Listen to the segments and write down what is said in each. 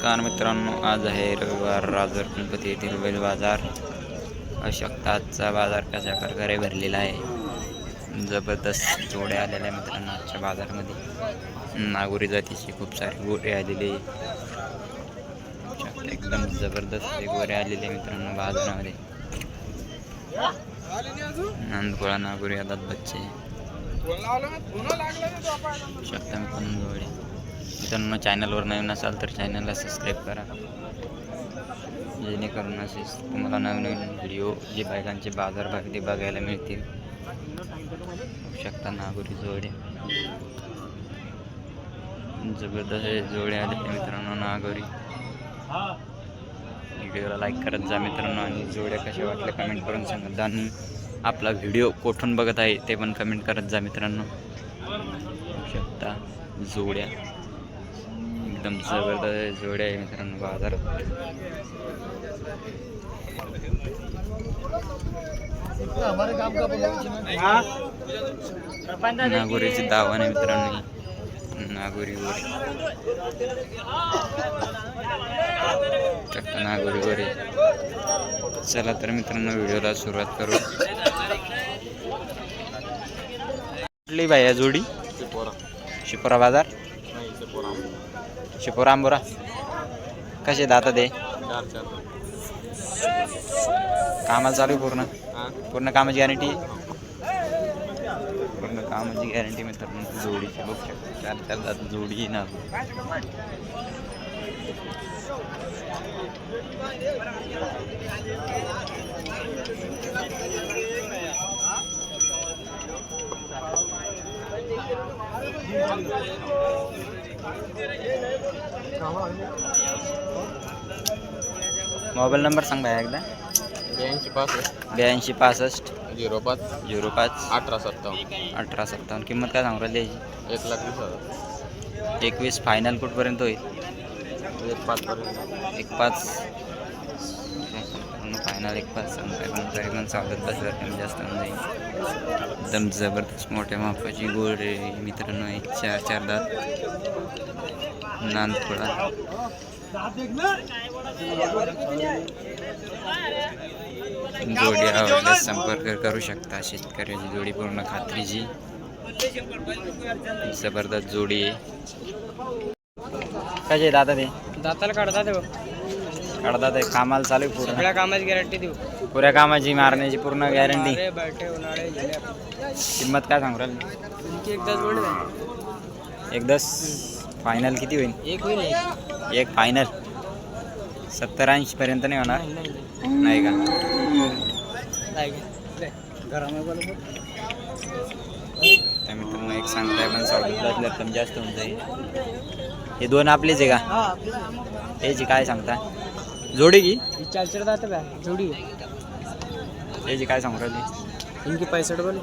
नमस्कार मित्रांनो आज आहे रविवार. राजर गणपती येथील बैल बाजार. अशक्ता आजचा बाजार कशा प्रकारे भरलेला आहे. जबरदस्त जोडे आलेले आहे मित्रांनो आजच्या बाजारमध्ये. नागोरी जातीची खूप सारी गोरे आलेले शकता एकदम जबरदस्त गोरे आलेले आहे मित्रांनो बाजारामध्ये. नांदकोळा नागोरी आदात बच्चे. शकता मित्रांनो जोडे मित्रांनो चॅनलवर नवीन असाल तर चॅनलला सबस्क्राईब करा. जेणेकरून असेच तुम्हाला नवीन नवीन व्हिडिओ जे बायकांचे बाजारभाग ते बघायला मिळतील. शकता नागोरी जोडे. जबरदस्त जोड्या आले मित्रांनो नागोरी. व्हिडिओला लाईक करत जा मित्रांनो आणि जोड्या कशा वाटल्या कमेंट करून सांगत आणि आपला व्हिडिओ कुठून बघत आहे ते पण कमेंट करत जा मित्रांनो. शकता जोड्या. एकदम जबरदस्त जोड्या आहे मित्रांनो बाजारात नागोरीची दावण आहे मित्रांनो नागोरीवर. नागोरीवर चक्क चला तर मित्रांनो व्हिडिओला सुरुवात करू. कुठली बाई जोडी? शिपोरा बाजार. शिपोरा आंबोरा. कसे दाता ते? कामाला चालू आहे पूर्ण? पूर्ण कामाची गॅरंटी पूर्ण कामाची गॅरंटी मित्रांनो जोडीची. बघू शकतो. चार चार दात जोडी ना मोबाईल नंबर सांग एकदा. ब्याऐंशी पासष्ट. ब्याऐंशी पासष्ट. झिरो पाच. झिरो पाच. अठरा सत्तावन्न. अठरा सत्तावन्न. किंमत काय सांगू राहिली? याची एक लाख वीस हजार. एकवीस फायनल कुठपर्यंत होईल? एक पाच पर्यंत एक पाच. फायनल एक पाच. सांगताय पण तरी पण चालत बसला कमी जास्त जाईल एकदम जबरदस्त मोठ्या मापाची गोड आहे मित्रांनो एक चार चार दात. नानथोडा जोडी आवडल्यास संपर्क करू शकता. शेतकऱ्याची जोडी पूर्ण खात्रीची. जबरदस्त जोडी आहे. कसे दादा ते? दाताला काढता देऊ काढतात ते कामाला चालू आहे पूर्ण. सगळ्या कामाची गॅरंटी देऊ. पुऱ्या कामाची मारण्याची पूर्ण गॅरंटी अरे बैठे उन्हाळे गेले किंमत काय सांगू राहिली? तुमची एकदाच आहे. एकदाच फायनल किती होईल? एक होईल एक. एक फायनल सत्तर ऐंशी पर्यंत नाही होणार? नाही नाही. नाही का? नाही त्या मित्रांनो एक सांगताय पण बसल्यावर कमी जास्त होऊन जाईल. हे दोन आपलेच आहे का? हा याची काय सांगता? जोडी की? ही चार चार दात बॅ जोडी. आहे याची काय सांगू राहिली? इनकी पैसठ बोल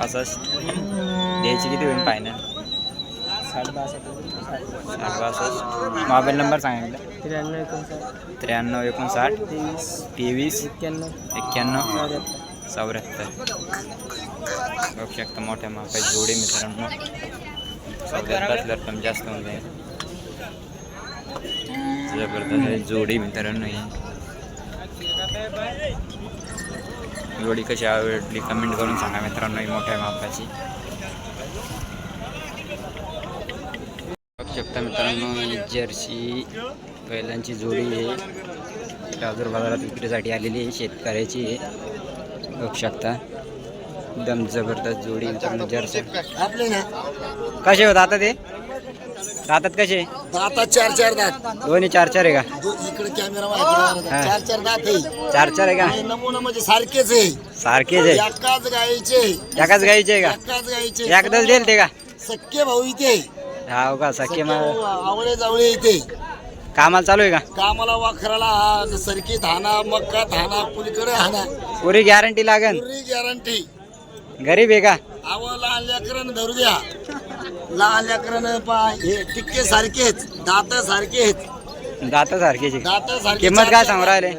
असंच द्यायची किती होईल फायनल बासष्ट. बासष्ट. मोबाईल नंबर सांगितलं त्र्याण्णव एकोणसाठ. त्र्याण्णव एकोणसाठ. तेवीस. तेवीस. एक्क्याण्णव. एक्क्याण्णव. चौऱ्याहत्तर. चौऱ्याहत्तर. बघू शकता मोठ्या मापाची जोडी मित्रांनो. बसल्यावर कमी जास्त होऊन जाईल. जबरदस्त जोडी मित्रांनो ही जोडी कशी आवडली कमेंट करून सांगा मित्रांनो ही मोठ्या मापाची. बघू शकता मित्रांनो जर्सी बैलांची जोडी आहे. राजूर बाजारात विक्रीसाठी आलेली आहे शेतकऱ्याची आहे. बघू शकता. एकदम जबरदस्त जोडी मित्रांनो जर्सी. कसे होत आता ते? राहतात कसे? आता चार चार दात. दोन्ही चार चार आहे का? दो- इकडे कॅमेरा हा. चार चार दात आहे. चार चार आहे का? आणि नमुना म्हणजे सारखेच आहे. सारखेच आहे. एकाच गायचे एकाच गाईचे आहे का? एकाच गायचे एकदाच देईल ते का? सख्खे भाऊ इथे. हा का? सख्खे सख्खे मग भाऊ आवळे जावळे इथे. कामाला चालू आहे का? कामाला वाखराला हा सरकी थाना मक्का थाना कुलीकडे हाना पुरी गॅरंटी लागन. पुरी गॅरंटी गरीब आहे का? आव लहान लेकरानं धरू द्या. लहान लेकरानं पा हे टिक्के सारखेच दात सारखेच दात सारखेची. दात सारखे किंमत काय सांगू. राहिले?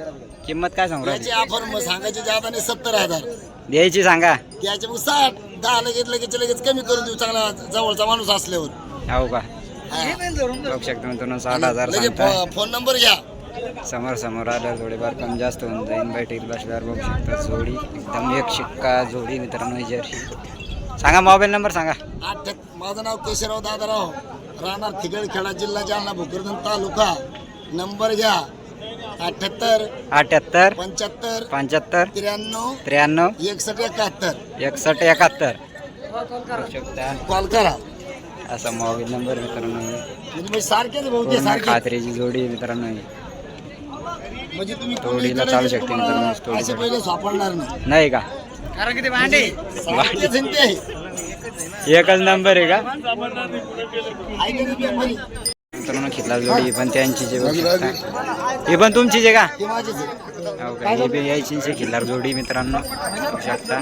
किंमत काय सांगू राहिले? ऑफर मग सांगायची जाताने सत्तर हजार. द्यायची सांगा. त्याचे मग साठ दहा लगेच लगेच लगेच कमी करून देऊ चांगला जवळचा माणूस असल्यावर. हो का? बघू शकता मित्रांनो साठ हजार लगे सांगताय. फो- फोन नंबर घ्या. समोर समोर आल्यावर थोडेफार कमी जास्त होऊन जाईल. बैठकीत बसल्यावर बघू शकता जोडी. एकदम एक शिक्का जोडी मित्रांनो जर्सी. सांगा मोबाईल नंबर सांगा. आठ माझं नाव केशवराव दादाराव. राहणार थिगळखेडा जिल्हा जालना भोकरदन तालुका. नंबर घ्या. अठ्याहत्तर अठ्याहत्तर पंच्याहत्तर पंच्याहत्तर त्र्याण्णव त्र्याण्णव एकसष्ट एकाहत्तर. एकसष्ट एकाहत्तर. कॉल करा. असा मोबाईल नंबर मित्रांनो. म्हणजे सारखेच भाऊ सारखे खात्रीची जोडी मित्रांनो. म्हणजे तुम्ही तोडीला कोणी चालू शकते मित्रांनो, तोडी. पहिले सापडणार नाही का? सारखेच आहे ते एकच नंबर आहे का. मित्रांनो खितला जोडी पण त्यांची जे बघू. शकता ही पण तुमचीच आहे का. हो का? ही बी यायची खिल्लार जोडी मित्रांनो. बघू शकता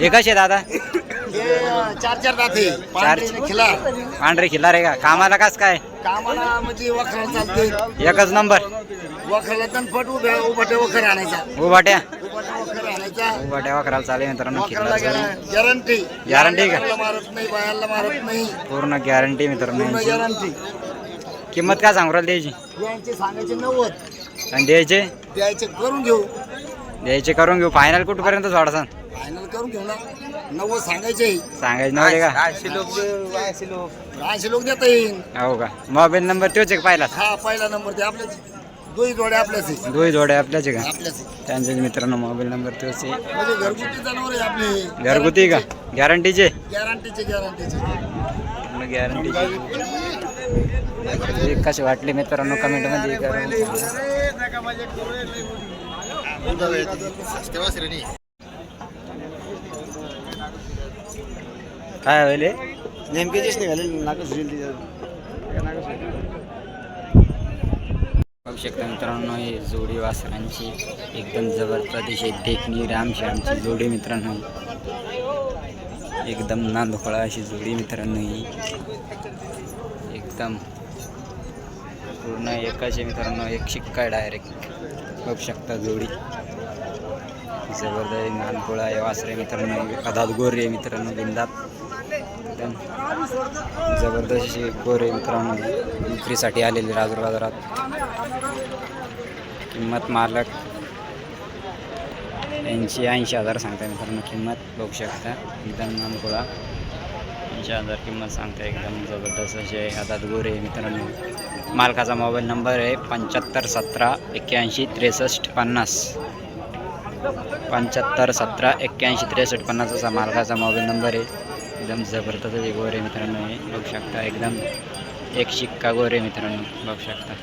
हे कसे दादा? चार चार दाते. पांढरे खिला पांढरे खिल्लार आहे का? कामाला कास काय? कामाला म्हणजे वखराला चालते. एकच नंबर. वखराला तनपट उभ्या उभटे वखर आणायचा. उभाट्या उभाट्या वखराला चालेल मित्रांनो खिल्लार गॅरंटी Guarantee. का? मारत नाही बायाला मारत नाही. पूर्ण गॅरंटी मित्रांनो यांची. गॅरंटी किंमत काय सांगू राहिली द्यायची यांचे सांगायचे नव्वद. आणि द्यायचे? द्यायचे करून घेऊ. द्यायचे करून घेऊ. फायनल कुठपर्यंत सोडासा फायनल करून घेऊ ना. नव्वद सांगायचे. सांगायचं नव्हते का? ऐंशी लोक देता येईल हो का? मोबाईल नंबर तोच आहे का पाहिला हा पहिला नंबर ते आपल्याच दोही जोड्या आपल्याच आहे. दोही जोड्या आपल्याच आहे का? आपल्याच आहे. त्यांचे मित्रांनो मोबाईल नंबर तोच आहे म्हणजे घरगुती जनावर आहे आपले. घरगुती का? गॅरंटीचे? गॅरंटीचे गॅरंटीचे. गॅरंटीचे कसे वाटले मित्रांनो कमेंटमध्ये करून सांगा. काय होईल? नेमके नाकच पाहू शकता मित्रांनो हे जोडी वासरांची एकदम जबरदस्त अतिशय देखणी रामश्यामची जोडी मित्रांनो. एकदम नांदोकळा अशी जोडी मित्रांनो ही. एकदम पूर्ण एकाचे मित्रांनो एक शिक्का डायरेक्ट बघू शकता जोडी. जबरदस्त नानकोळा आहे वासरे मित्रांनो अदात गोरे आहे मित्रांनो बिंदात. एकदम जबरदस्त अशी गोरे मित्रांनो. विक्रीसाठी आलेले राजूर बाजारात. किंमत मालक ऐंशी ऐंशी हजार सांगताय मित्रांनो. किंमत बघू शकता. एकदम नानकोळा ऐंशी हजार किंमत सांगताय. एकदम जबरदस्त असे आहे. हातात गोरे आहे मित्रांनो. मालकाचा मोबाईल नंबर आहे पंच्याहत्तर सतरा एक्क्याऐंशी त्रेसष्ट पन्नास. पंच्याहत्तर सतरा एक्क्याऐंशी त्रेसष्ट पन्नास असा मालकाचा मोबाईल नंबर आहे. एकदम जबरदस्त गोर आहे मित्रांनो हे बघू शकता. एकदम एक शिक्का गोरे मित्रांनो बघू शकता.